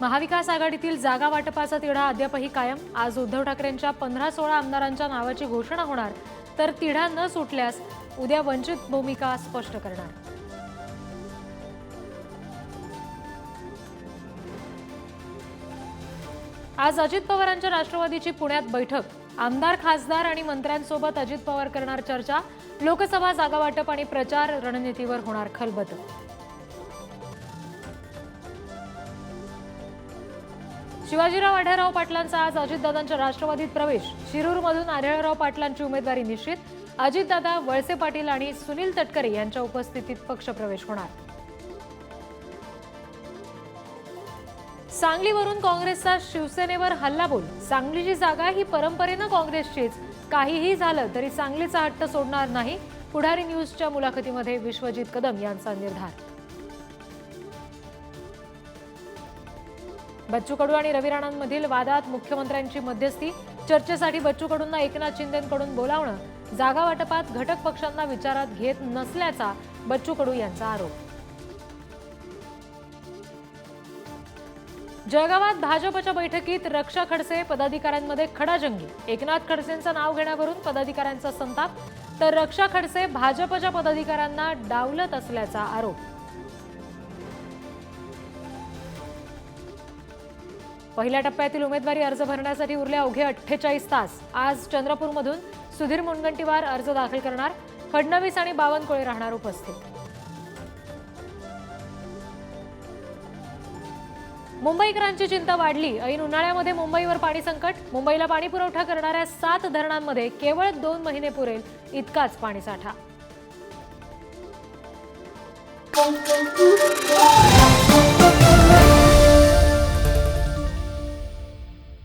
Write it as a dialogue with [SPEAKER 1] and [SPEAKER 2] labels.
[SPEAKER 1] महाविकास आघाडीतील जागा वाटपाचा तिढा अद्यापही कायम. आज उद्धव ठाकरेंच्या पंधरा सोळा आमदारांच्या नावाची घोषणा होणार तर तिढा न सुटल्यास उद्या वंचित भूमिका स्पष्ट करणार. आज अजित पवारांच्या राष्ट्रवादीची पुण्यात बैठक. आमदार खासदार आणि मंत्र्यांसोबत अजित पवार करणार चर्चा. लोकसभा जागावाटप आणि प्रचार रणनीतीवर होणार खलबत. शिवाजीराव आढळराव पाटलांचा आज अजितदादांच्या राष्ट्रवादीत प्रवेश. शिरूरमधून आढळराव पाटलांची उमेदवारी निश्चित. अजितदादा वळसे पाटील आणि सुनील तटकरे यांच्या उपस्थितीत पक्षप्रवेश होणार. सांगलीवरून काँग्रेसचा शिवसेनेवर हल्लाबोल. सांगलीची जागा ही परंपरेनं काँग्रेसचीच. काहीही झालं तरी सांगलीचा हट्ट सोडणार नाही. पुढारी न्यूजच्या मुलाखतीमध्ये विश्वजित कदम यांचा निर्धार. बच्चू कडू आणि रवी राणांमधील वादात मुख्यमंत्र्यांची मध्यस्थी चर्चेसाठी बच्चू कडूंना एकनाथ शिंदेकडून बोलावणं जागा वाटपात घटक पक्षांना विचारात घेत नसल्याचा बच्चू कडू यांचा आरोप. जळगावात भाजपच्या बैठकीत रक्षा खडसे पदाधिकाऱ्यांमध्ये खडाजंगी. एकनाथ खडसेंचं नाव घेण्यावरून पदाधिकाऱ्यांचा संताप तर रक्षा खडसे भाजपच्या पदाधिकाऱ्यांना डावलत असल्याचा आरोप. पहिल्या टप्प्यातील उमेदवारी अर्ज भरण्यासाठी उरले अवघे अठ्ठेचाळीस तास. आज चंद्रपूरमधून सुधीर मुनगंटीवार अर्ज दाखल करणार. फडणवीस आणि बावनकुळे राहणार उपस्थित. मुंबईकरांची चिंता वाढली. ऐन उन्हाळ्यामध्ये मुंबईवर पाणी संकट. मुंबईला पाणी पुरवठा करणाऱ्या सात धरणांमध्ये केवळ दोन महिने पुरेल इतकाच पाणीसाठा.